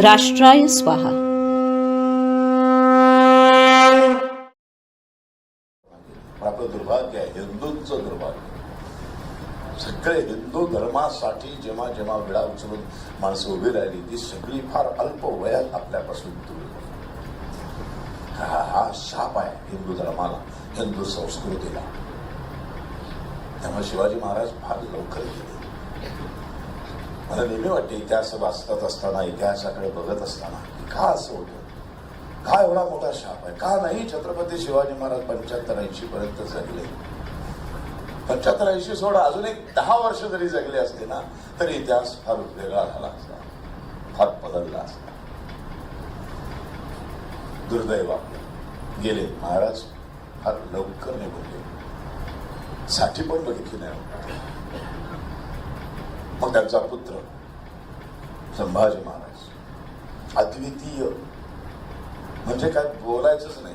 राष्ट्राय स्वाहा. आपलं दुर्भाग्य आहे हिंदूंचं दुर्भाग्य. सगळे हिंदू धर्मासाठी जेव्हा जेव्हा वेळा उचलून माणसं उभी राहिली ती सगळी फार अल्प वयात आपल्यापासून दूर हा हा शाप आहे हिंदू धर्माला हिंदू संस्कृतीला. त्यामुळे शिवाजी महाराज फार लवकर गेले मला नेहमी वाटते इतिहास वाचत असताना इतिहासाकडे बघत असताना. का असं होतं? का एवढा मोठा शाप आहे? का नाही छत्रपती शिवाजी महाराज पंच्याहत्तर ऐंशी पर्यंत जगले? पंच्याहत्तर ऐंशी सोडा अजून एक दहा वर्ष जरी जगले असते ना तरी इतिहास फार वेगळा झाला असता. फार बदलला असता. दुर्दैव गेले. महाराज फार लवकर निघून गेले. साठी पण बघितली नाही मग त्यांचा पुत्र संभाजी महाराज. अद्वितीय. म्हणजे काय बोलायचंच नाही.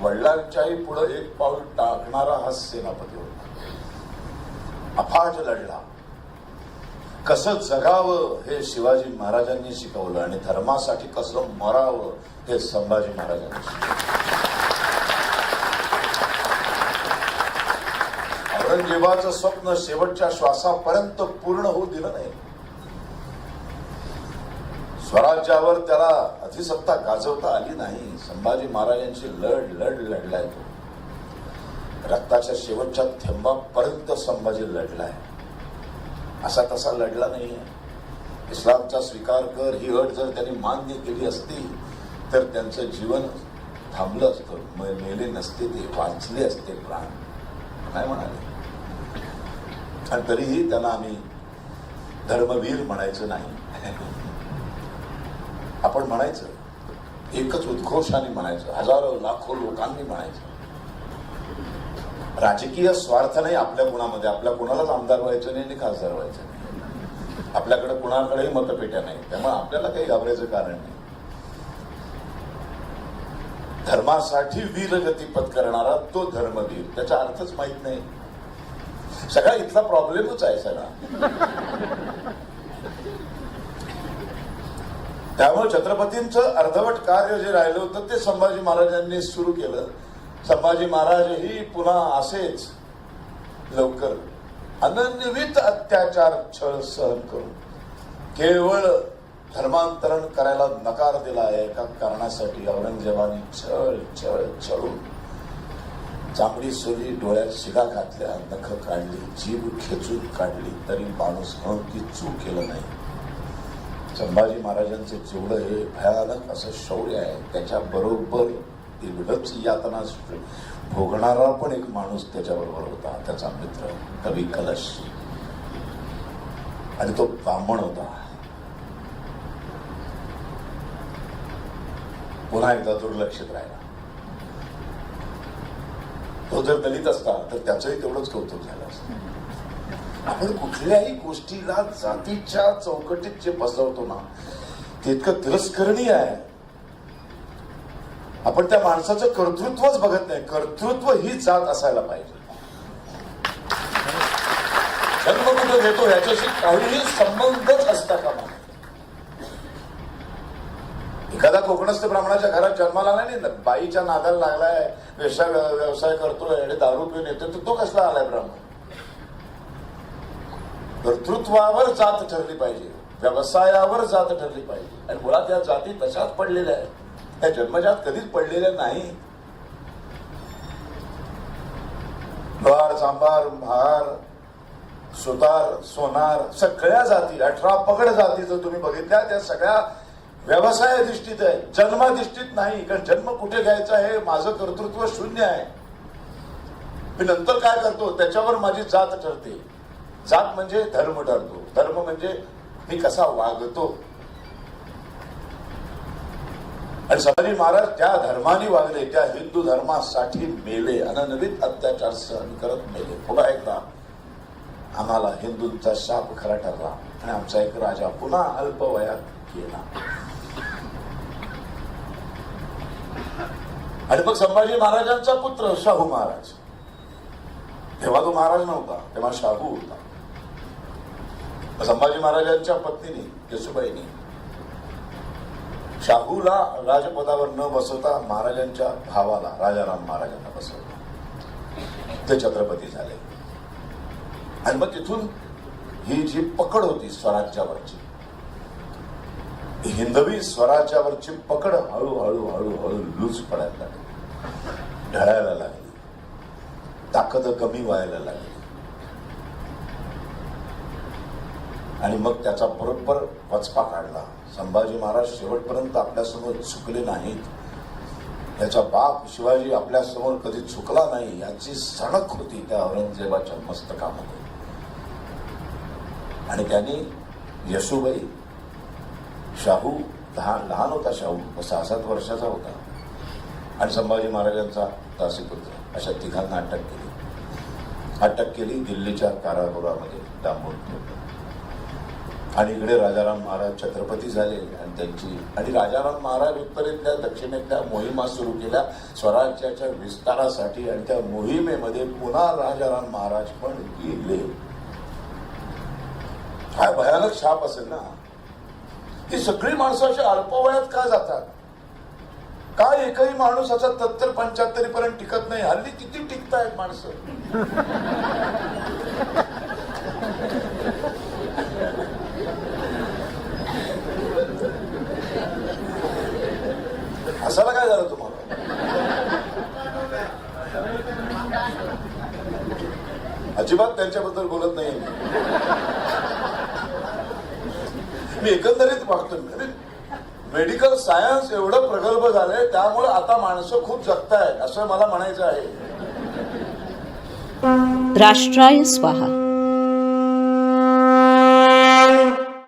वडिलांच्याही पुढे एक पाऊल टाकणारा हा सेनापती होता. अफाट लढला. कसं जगावं हे शिवाजी महाराजांनी शिकवलं आणि धर्मासाठी कसं मरावं हे संभाजी महाराजांनी शिकवलं. औरंगजेबाचं स्वप्न शेवटच्या श्वासापर्यंत पूर्ण होऊ दिलं नाही. स्वराज्यावर त्याला अधिसत्ता गाजवता आली नाही. संभाजी महाराजांची लढ लढ लढलाय तो. रक्ताच्या शेवटच्या थेंबापर्यंत संभाजी लढलाय. असा तसा लढला नाही. इस्लामचा स्वीकार कर ही अट जर त्यांनी मान्य केली असती तर त्यांचं जीवन थांबलं असतं. मेले नसते ते वाचले असते प्राण. काय म्हणाले. आणि तरीही त्यांना आम्ही धर्मवीर म्हणायचं नाही. आपण म्हणायचं एकच उद्घोषाने म्हणायचं हजारो लाखो लोकांनी म्हणायचं. राजकीय स्वार्थ नाही आपल्या गुणामध्ये आपल्या कुणालाच आमदार व्हायचं नाही आणि खासदार व्हायचं नाही. आपल्याकडे कुणाकडेही मतपेट्या नाही त्यामुळे आपल्याला काही घाबरायचं कारण नाही. धर्मासाठी वीरगती पत्करणारा तो धर्मवीर त्याचा अर्थच माहीत नाही. सगळा इथला प्रॉब्लेमच आहे सगळा. त्यामुळे छत्रपतींचं अर्धवट कार्य जे राहिलं होतं ते संभाजी महाराजांनी सुरू केलं. संभाजी महाराजही पुन्हा असेच लवकर अनन्वित अत्याचार छळ सहन करून केवळ धर्मांतरण करायला नकार दिला आहे एका कारणासाठी औरंगजेबाने छळ छळ छळून चांगली सोली डोळ्यात शिगा घातल्या नख काढली जीव खेचून काढली तरी माणूस म्हणून की चूक केलं नाही. संभाजी महाराजांचे जेवढं हे भयानक असं शौर्य आहे त्याच्या बरोबर एवढंच यातना भोगणारा पण एक माणूस त्याच्याबरोबर होता त्याचा मित्र कवी कलश. आणि तो ब्राह्मण होता. पुन्हा एकदा दुर्लक्षित राहिला. तो जर दलित असता तर त्याचंही तेवढंच कौतुक झालं असतं. आपण कुठल्याही गोष्टीला जातीच्या चौकटीत जे बसवतो ना ते इतकं तिरस्करणीय आहे. आपण त्या माणसाचं कर्तृत्वच बघत नाही. कर्तृत्व ही जात असायला पाहिजे. जन्म कुठं घेतो ह्याच्याशी काहीही संबंधच असता का? नये. एखादा कोकणस्थ ब्राह्मणाच्या घरात जन्माला नाही? ना बाईच्या नादाला लागलाय व्यवसाय व्यवसाय करतोय आणि दारू पिऊन येतोय. तर तो कसला आलाय ब्राह्मण? कर्तृत्वावर जात ठरली पाहिजे. व्यवसायावर जात ठरली पाहिजे. आणि मुळात या जाती तशाच पडलेल्या आहेत. त्या जन्मजात कधीच पडलेल्या नाही. लोहार चांभार महार सुतार सोनार सगळ्या जाती अठरा पगड जाती जर तुम्ही बघितल्या त्या सगळ्या व्यवसायाधिष्ठित आहे जन्माधिष्ठित नाही कारण जन्म कुठे घ्यायचा हे माझं कर्तृत्व शून्य आहे. मी नंतर काय करतो त्याच्यावर माझी जात ठरते. जात म्हणजे धर्म ठरतो. धर्म म्हणजे मी कसा वागतो. आणि संभाजी महाराज त्या धर्माने वागले त्या हिंदू धर्मासाठी मेले अननवित अत्याचार सहन करत मेले. पुन्हा एकदा आम्हाला हिंदूंचा शाप खरा ठरला आणि आमचा एक राजा पुन्हा अल्पवयात केला गेला. आणि मग संभाजी महाराजांचा पुत्र शाहू महाराज. तेव्हा तो महाराज नव्हता तेव्हा शाहू होता. संभाजी महाराजांच्या पत्नीने केसुबाईने शाहूला राजपदावर न बसवता महाराजांच्या भावाला राजाराम महाराजांना बसवलं. ते छत्रपती झाले. आणि मग तिथून ही जी पकड होती स्वराज्यावरची हिंदवी स्वराज्यावरची पकड हळूहळू हळूहळू लूज पडायला लागली. ढळायला लागली. ताकद कमी व्हायला लागली. आणि मग त्याचा बरोबर वचपा काढला. संभाजी महाराज शेवटपर्यंत आपल्यासमोर चुकले नाहीत. याचा बाप शिवाजी आपल्यासमोर कधी चुकला नाही याची सणक होती त्या औरंगजेबाच्या मस्तकामध्ये. आणि त्यांनी यशुबाई शाहू लहान लहान होता शाहू सहा सात वर्षाचा होता. आणि संभाजी महाराजांचा दासीपुत्र अशा तिघांना अटक केली. अटक केली दिल्लीच्या कारागृहामध्ये डांबून ठेवलं. आणि इकडे राजाराम महाराज छत्रपती झाले आणि त्यांची आणि राजाराम महाराज उत्तरेतल्या दक्षिणेतल्या मोहिमा सुरू केल्या स्वराज्याच्या विस्तारासाठी आणि त्या मोहिमेमध्ये पुन्हा राजाराम महाराज पण गेले. काय भयानक शाप असेल ना? ही सगळी माणसं अशी अल्पवयात का जातात? काय एकही माणूस असा तत्तर पंच्याहत्तरी पर्यंत टिकत नाही? हल्ली किती टिकतायत माणसं? असायला काय झालं तुम्हाला? अजिबात त्यांच्याबद्दल बोलत नाही मी एकंदरीत मागतो मेडिकल सायन्स एवढं प्रगल्भ झालंय त्यामुळे आता माणसं खूप जगतायत असं मला म्हणायचं आहे. राष्ट्राय स्वाहा.